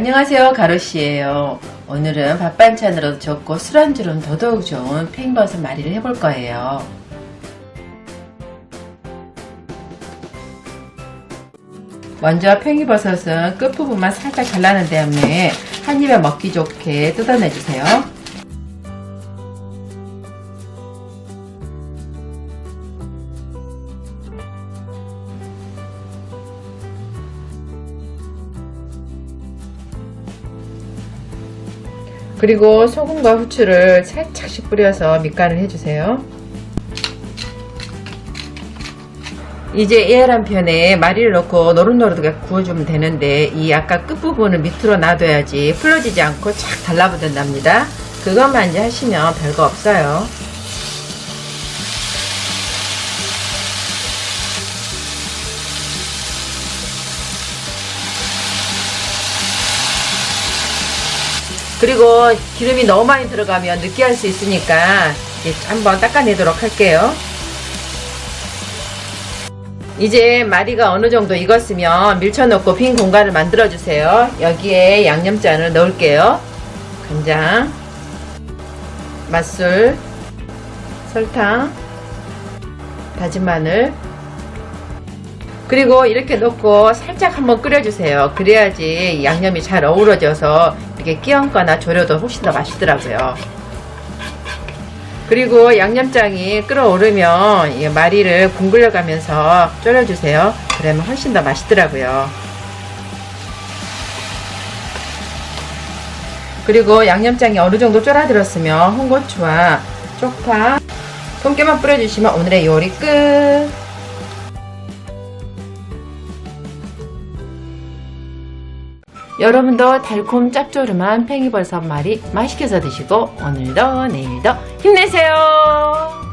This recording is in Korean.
안녕하세요 가로씨예요. 오늘은 밥 반찬으로도 좋고 술안주로는 더더욱 좋은 팽이버섯 말이를 해볼 거예요. 먼저 팽이버섯은 끝부분만 살짝 잘라낸 다음에 한 입에 먹기 좋게 뜯어내주세요 그리고 소금과 후추를 살짝씩 뿌려서 밑간을 해주세요. 이제 이해란 편에 마리를 넣고 노릇노릇하게 구워주면 되는데 이 아까 끝부분을 밑으로 놔둬야지 풀어지지 않고 착 달라붙는답니다. 그것만 이제 하시면 별거 없어요. 그리고 기름이 너무 많이 들어가면 느끼할 수 있으니까 이제 한번 닦아내도록 할게요. 이제 마리가 어느 정도 익었으면 밀쳐 넣고 빈 공간을 만들어 주세요. 여기에 양념장을 넣을게요. 간장, 맛술, 설탕, 다진 마늘, 그리고 이렇게 넣고 살짝 한번 끓여주세요. 그래야지 양념이 잘 어우러져서 이렇게 끼얹거나 졸여도 훨씬 더 맛있더라고요. 그리고 양념장이 끓어오르면 이 마리를 굶굴려 가면서 졸여주세요. 그러면 훨씬 더 맛있더라고요. 그리고 양념장이 어느 정도 쫄아들었으면 홍고추와 쪽파, 통깨만 뿌려주시면 오늘의 요리 끝! 여러분도 달콤 짭조름한 팽이버섯 말이 맛있게 해서 드시고 오늘도 내일도 힘내세요.